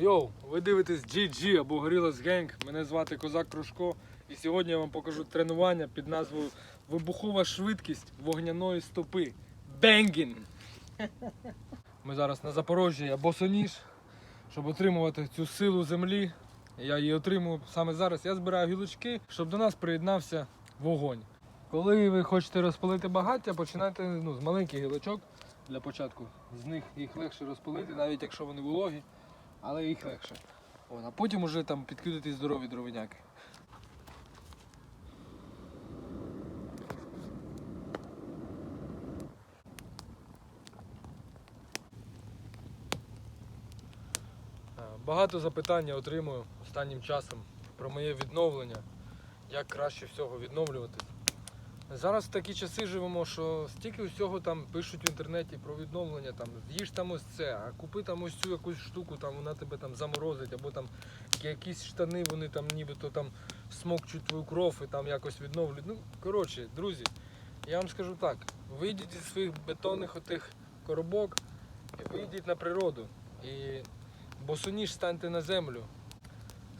Йоу, ви дивитесь GG або Gorillaz Gang. Мене звати Козак Кружко. І сьогодні я вам покажу тренування під назвою Вибухова швидкість вогняної стопи. Бенгін! Ми зараз на Запорожжі, я босоніж, щоб отримувати цю силу землі. Я її отримую саме зараз. Я збираю гілочки, щоб до нас приєднався вогонь. Коли ви хочете розпалити багаття, починайте ну, з маленьких гілочок для початку. З них їх легше розпалити, навіть якщо вони вологі, але їх легше. От, а потім уже там підкидати здорові дровиняки. Е, Багато запитань я отримую останнім часом про моє відновлення, як краще всього відновлюватись. Зараз в такі часи живемо, що стільки всього там пишуть в інтернеті про відновлення, там з'їж там ось це, а купи там ось цю якусь штуку, там вона тебе там заморозить, або там якісь штани, вони там нібито там смокчуть твою кров і там якось відновлюють. Ну, коротше, друзі, я вам скажу так, вийдіть зі своїх бетонних отих коробок і вийдіть на природу. І босоніж станьте на землю.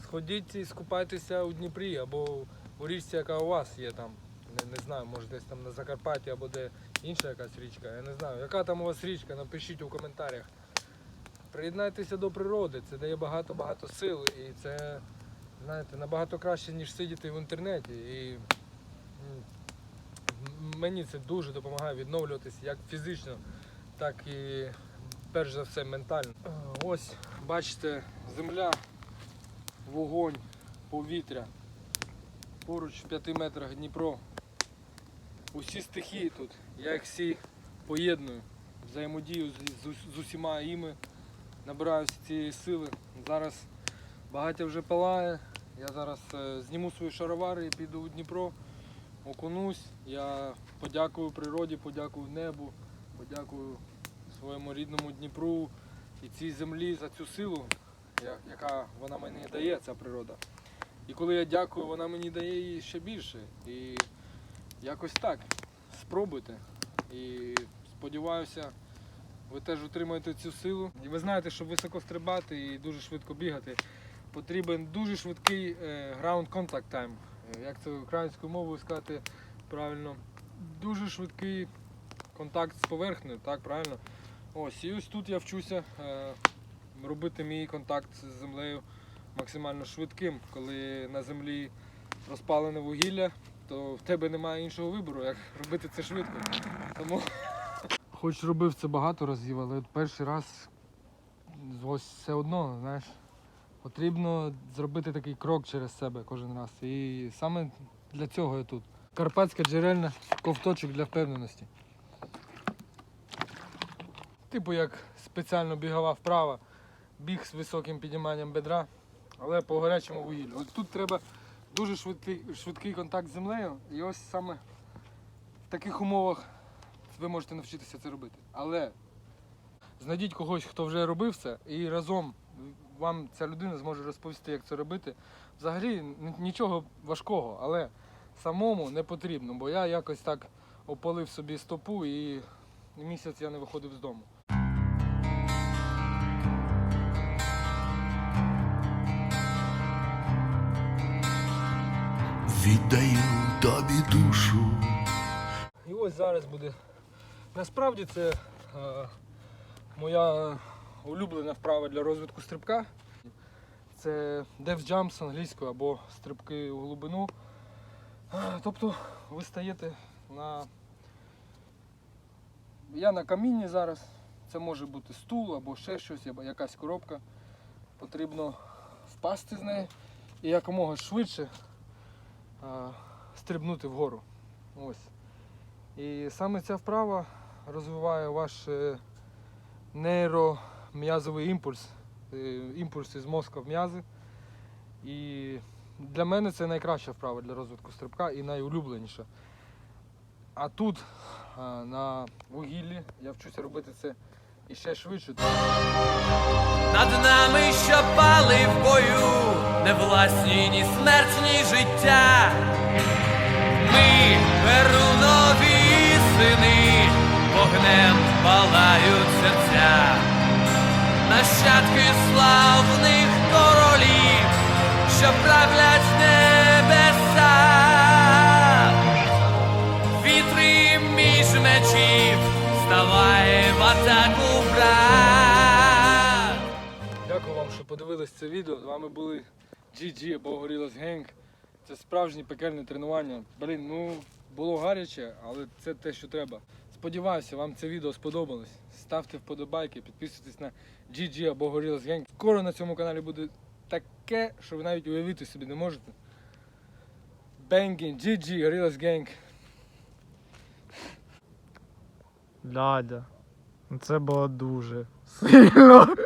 Сходіть і скупайтеся у Дніпрі або у річці, яка у вас є там. Не, не знаю, може десь там на Закарпатті або де інша якась річка. Я не знаю. Яка там у вас річка, напишіть у коментарях. Приєднайтеся до природи, це дає багато-багато сил і це, знаєте, набагато краще, ніж сидіти в інтернеті. І мені це дуже допомагає відновлюватися як фізично, так і перш за все ментально. Ось, бачите, земля, вогонь, повітря. Поруч в 5 метрах Дніпро. Усі стихії тут. Я їх всі поєдную. Взаємодію з, з, усіма іми. Набираю всі цієї сили. Зараз багаття вже палає. Я зараз е, зніму свої шаровари і піду у Дніпро, окунусь. Я подякую природі, подякую небу, подякую своєму рідному Дніпру і цій землі за цю силу, яка вона мені дає, ця природа. І коли я дякую, вона мені дає її ще більше. І якось так. Спробуйте. І сподіваюся, ви теж отримаєте цю силу. І ви знаєте, щоб високо стрибати і дуже швидко бігати, потрібен дуже швидкий е, ground contact time. Е, Як це українською мовою сказати правильно? Дуже швидкий контакт з поверхнею, так, правильно? Ось, і ось тут я вчуся е, робити мій контакт з землею максимально швидким. Коли на землі розпалене вугілля, то в тебе немає іншого вибору, як робити це швидко. Тому хоч робив це багато разів, але перший раз ось все одно, знаєш, потрібно зробити такий крок через себе кожен раз. І саме для цього я тут. Карпатська джерельна ковточок для впевненості. Типу як спеціально бігова вправа, біг з високим підійманням бедра, але по гарячому вугіллю. От тут треба дуже швидкий, швидкий контакт з землею, і ось саме в таких умовах ви можете навчитися це робити. Але знайдіть когось, хто вже робив це, і разом вам ця людина зможе розповісти, як це робити. Взагалі нічого важкого, але самому не потрібно, бо я якось так опалив собі стопу і місяць я не виходив з дому. Віддаю тобі душу. І ось зараз буде. Насправді це е, моя улюблена вправа для розвитку стрибка. Це Dev Jumps англійською або стрибки у глибину. Е, Тобто ви стаєте на. Я на камінні зараз. Це може бути стул або ще щось, або якась коробка. Потрібно впасти з неї і якомога швидше стрибнути вгору. Ось. І саме ця вправа розвиває ваш е, нейром'язовий імпульс, е, імпульс із мозка в м'язи. І для мене це найкраща вправа для розвитку стрибка і найулюбленіша. А тут, на вугіллі, я вчуся робити це іще швидше. Над нами, що пали в бою, не власні ні смерть, ні життя. Ми перунові сини, вогнем палають серця. нащадки славних королів, що правлять небеса, що подивились це відео. З вами були GG або Gorillaz Gang. Це справжнє пекельне тренування. Блін, ну було гаряче, але це те, що треба. Сподіваюся, вам це відео сподобалось. Ставте вподобайки, підписуйтесь на GG або Gorillaz Gang. Скоро на цьому каналі буде таке, що ви навіть уявити собі не можете. Banging, GG, Gorillaz Gang. Дядя. ну Це було дуже сильно.